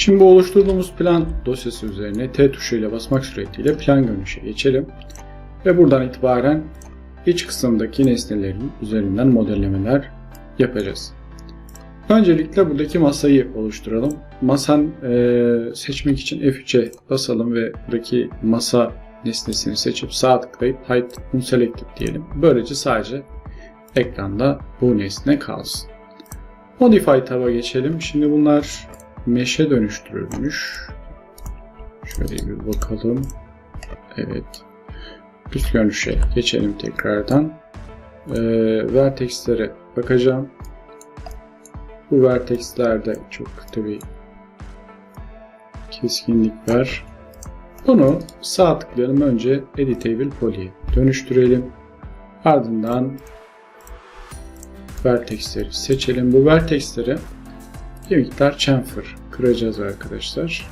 Şimdi bu oluşturduğumuz plan dosyası üzerine T tuşuyla basmak suretiyle plan görünüşe geçelim. Ve buradan itibaren iç kısımdaki nesnelerin üzerinden modellemeler yapacağız. Öncelikle buradaki masayı oluşturalım. Masan e, seçmek için F3'e basalım ve buradaki masa nesnesini seçip sağ tıklayıp Hide Unselected diyelim. Böylece sadece ekranda bu nesne kalsın. Modify tab'a geçelim. Şimdi bunlar meşe dönüştürülmüş. Şöyle bir bakalım. Evet. Üst görünüşe geçelim tekrardan. Ee, vertexlere bakacağım. Bu vertexlerde çok tabi keskinlik var. Bunu sağ tıklayalım. Önce Editable Poly'ye dönüştürelim. Ardından vertexleri seçelim. Bu vertexleri bir miktar chamfer kıracağız arkadaşlar.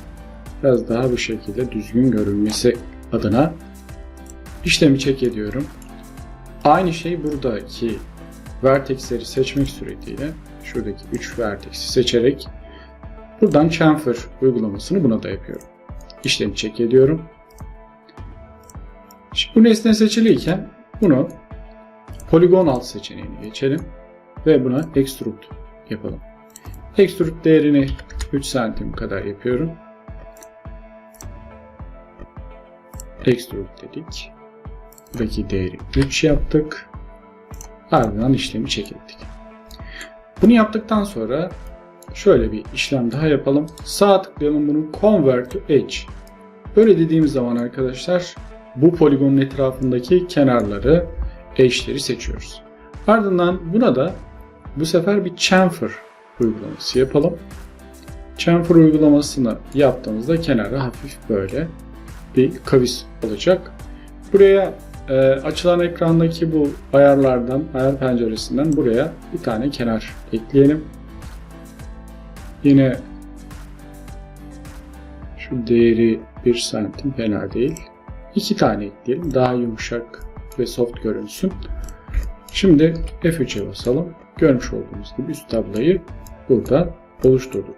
Biraz daha bu şekilde düzgün görünmesi adına işlemi çek ediyorum. Aynı şey buradaki vertexleri seçmek suretiyle şuradaki 3 vertex'i seçerek buradan chamfer uygulamasını buna da yapıyorum. İşlemi çek ediyorum. Şimdi bu nesne seçiliyken bunu poligon alt seçeneğine geçelim ve buna extrude yapalım. Extrude değerini 3 santim kadar yapıyorum. Extrude dedik. Buradaki değeri 3 yaptık. Ardından işlemi çekildik. Bunu yaptıktan sonra şöyle bir işlem daha yapalım. Sağ tıklayalım bunu Convert to Edge. Böyle dediğimiz zaman arkadaşlar bu poligonun etrafındaki kenarları, edge'leri seçiyoruz. Ardından buna da bu sefer bir chamfer uygulaması yapalım. Chamfer uygulamasını yaptığımızda kenara hafif böyle bir kavis olacak. Buraya e, açılan ekrandaki bu ayarlardan, ayar penceresinden buraya bir tane kenar ekleyelim. Yine şu değeri 1 santim fena değil. İki tane ekleyelim. Daha yumuşak ve soft görünsün. Şimdi F3'e basalım. Görmüş olduğunuz gibi üst tablayı burada oluşturduk.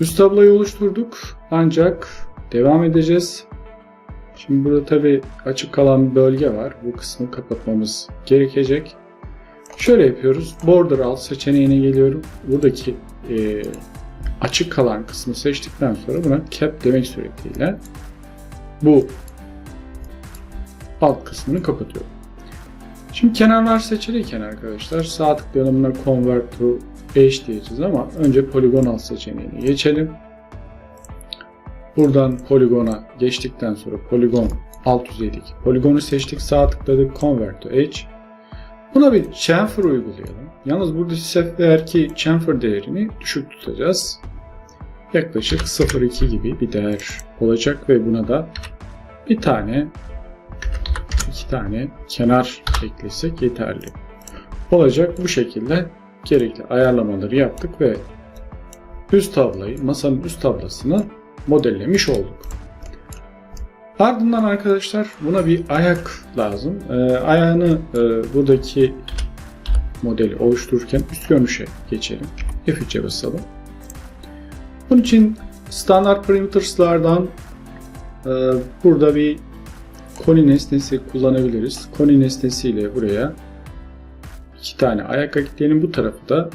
Üst tablayı oluşturduk ancak devam edeceğiz. Şimdi burada tabi açık kalan bir bölge var. Bu kısmı kapatmamız gerekecek. Şöyle yapıyoruz. Border alt seçeneğine geliyorum. Buradaki e, açık kalan kısmı seçtikten sonra buna cap demek suretiyle bu alt kısmını kapatıyorum. Şimdi kenarlar seçiliyken arkadaşlar sağ tıklayalım buna convert to edge diyeceğiz ama önce poligon alt seçeneğine geçelim. Buradan poligona geçtikten sonra poligon alt yüzeydeki poligonu seçtik. Sağ tıkladık convert to edge. Buna bir chamfer uygulayalım. Yalnız burada sefer ki chamfer değerini düşük tutacağız. Yaklaşık 0.2 gibi bir değer olacak ve buna da bir tane iki tane kenar eklesek yeterli. Olacak bu şekilde gerekli ayarlamaları yaptık ve üst tablayı, masanın üst tablasını modellemiş olduk. Ardından arkadaşlar buna bir ayak lazım. Ee, ayağını e, buradaki modeli oluştururken üst görünüşe geçelim. F3'e basalım. Bunun için standart parameters'lardan e, burada bir koni nesnesi kullanabiliriz. Koni nesnesiyle buraya iki tane ayak ekleyelim. Bu tarafı da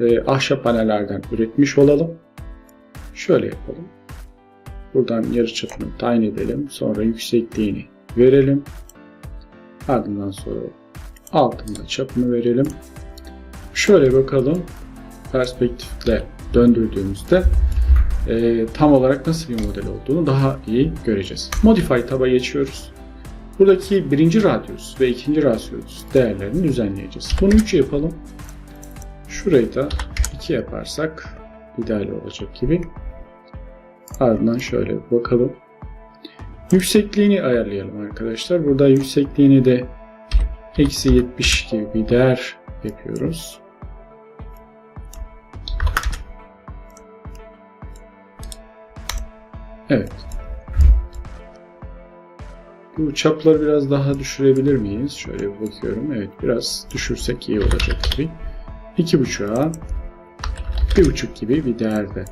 e, ahşap panellerden üretmiş olalım. Şöyle yapalım. Buradan yarı çapını tayin edelim. Sonra yüksekliğini verelim. Ardından sonra altında çapını verelim. Şöyle bakalım. Perspektifle döndürdüğümüzde e, tam olarak nasıl bir model olduğunu daha iyi göreceğiz. Modify taba geçiyoruz. Buradaki birinci radyus ve ikinci radyus değerlerini düzenleyeceğiz. Bunu 3 yapalım. Şurayı da 2 yaparsak ideal olacak gibi. Ardından şöyle bakalım. Yüksekliğini ayarlayalım arkadaşlar. Burada yüksekliğini de eksi 70 gibi bir değer yapıyoruz. Evet. Bu çapları biraz daha düşürebilir miyiz? Şöyle bir bakıyorum. Evet biraz düşürsek iyi olacak gibi. 2.5'a 1.5 gibi bir değerde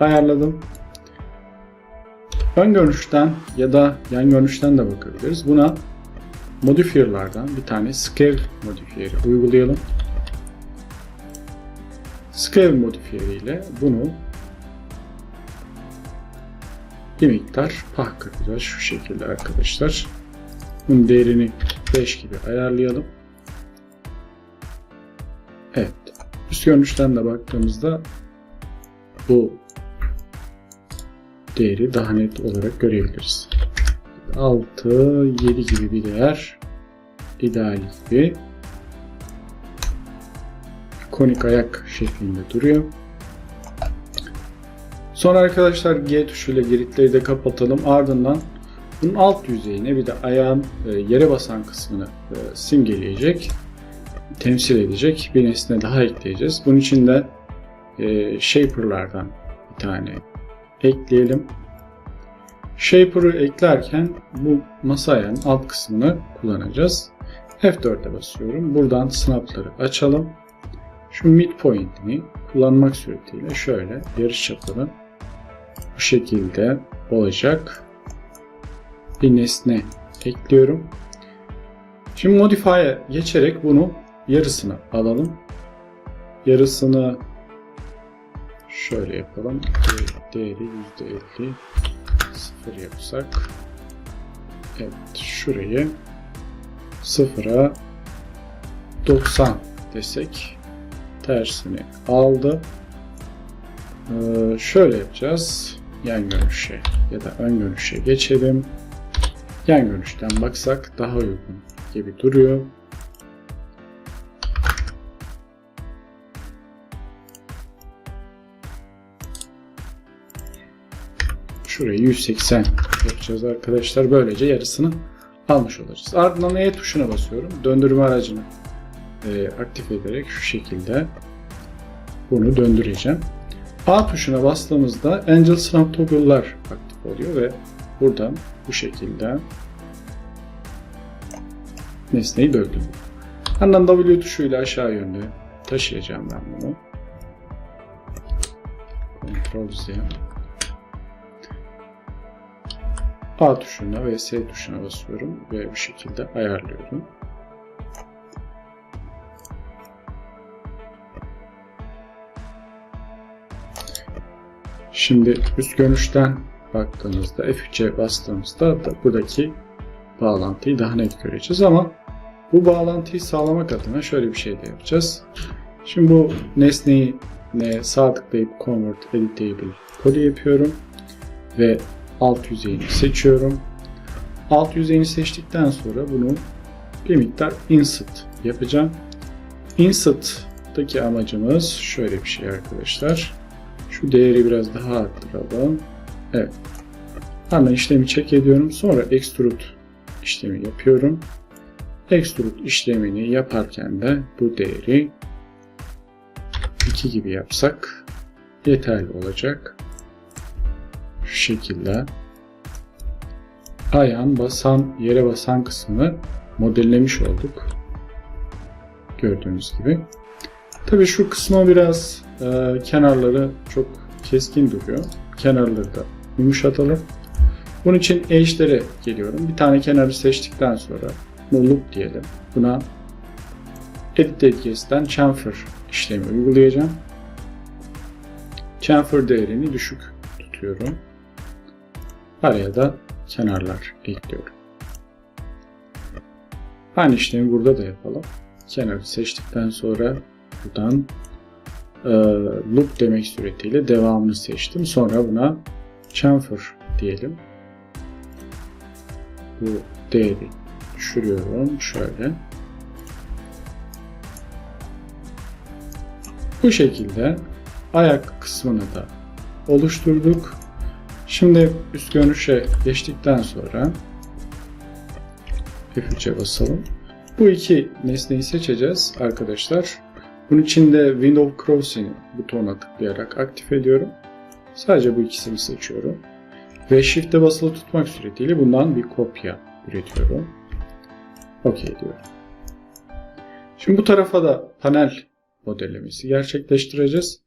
ayarladım. Ön görünüşten ya da yan görünüşten de bakabiliriz. Buna modifierlardan bir tane scale modifiyeri uygulayalım. Scale modifiyeri ile bunu bir miktar pah kıracağız şu şekilde arkadaşlar. Bunun değerini 5 gibi ayarlayalım. Evet. Üst görünüşten de baktığımızda bu değeri daha net olarak görebiliriz. 6, 7 gibi bir değer ideal gibi konik ayak şeklinde duruyor. Sonra arkadaşlar G tuşuyla giritleri de kapatalım. Ardından bunun alt yüzeyine bir de ayağın e, yere basan kısmını e, simgeleyecek, temsil edecek bir nesne daha ekleyeceğiz. Bunun için de e, shaper'lardan bir tane ekleyelim. Shaper'ı eklerken bu masa ayağının alt kısmını kullanacağız. F4'e basıyorum. Buradan snap'ları açalım. Şu midpoint'ini kullanmak suretiyle şöyle yarış çapını bu şekilde olacak bir nesne ekliyorum. Şimdi modify'e geçerek bunu yarısını alalım. Yarısını şöyle yapalım. Değeri %50 sıfır yapsak. Evet şurayı sıfıra 90 desek tersini aldı. Ee, şöyle yapacağız. Yan görünüşe ya da ön görünüşe geçelim. Yan görünüşten baksak daha uygun gibi duruyor. Şurayı 180 yapacağız arkadaşlar. Böylece yarısını almış olacağız. Ardından E tuşuna basıyorum. Döndürme aracını e, aktif ederek şu şekilde bunu döndüreceğim. A tuşuna bastığımızda Angel Snap Toggle'lar aktif oluyor ve buradan bu şekilde nesneyi döndüm. Ardından W tuşuyla aşağı yönlü taşıyacağım ben bunu. Ctrl Z. A tuşuna ve S tuşuna basıyorum ve bu şekilde ayarlıyorum. Şimdi üst görünüşten baktığımızda F3'e bastığımızda da buradaki bağlantıyı daha net göreceğiz ama bu bağlantıyı sağlamak adına şöyle bir şey de yapacağız. Şimdi bu nesneyi ne sağ tıklayıp Convert Editable Poly yapıyorum ve alt yüzeyini seçiyorum. Alt yüzeyini seçtikten sonra bunu bir miktar insert yapacağım. Insert'taki amacımız şöyle bir şey arkadaşlar. Şu değeri biraz daha arttıralım. Evet. Hemen işlemi çek ediyorum. Sonra extrude işlemi yapıyorum. Extrude işlemini yaparken de bu değeri 2 gibi yapsak yeterli olacak. Şu şekilde ayağın basan, yere basan kısmını modellemiş olduk. Gördüğünüz gibi. Tabii şu kısma biraz e, kenarları çok keskin duruyor. Kenarları da yumuşatalım. Bunun için edge'lere geliyorum. Bir tane kenarı seçtikten sonra loop diyelim. Buna edit etkisinden chamfer işlemi uygulayacağım. Chamfer değerini düşük tutuyorum. Araya da kenarlar ekliyorum. Aynı işlemi burada da yapalım. Kenarı seçtikten sonra buradan e, loop demek suretiyle devamını seçtim. Sonra buna chamfer diyelim. Bu değeri düşürüyorum şöyle. Bu şekilde ayak kısmını da oluşturduk. Şimdi üst görünüşe geçtikten sonra F3'e basalım. Bu iki nesneyi seçeceğiz arkadaşlar. Bunun için de Window Crossing butonuna tıklayarak aktif ediyorum. Sadece bu ikisini seçiyorum. Ve Shift'e basılı tutmak suretiyle bundan bir kopya üretiyorum. OK diyorum. Şimdi bu tarafa da panel modellemesi gerçekleştireceğiz.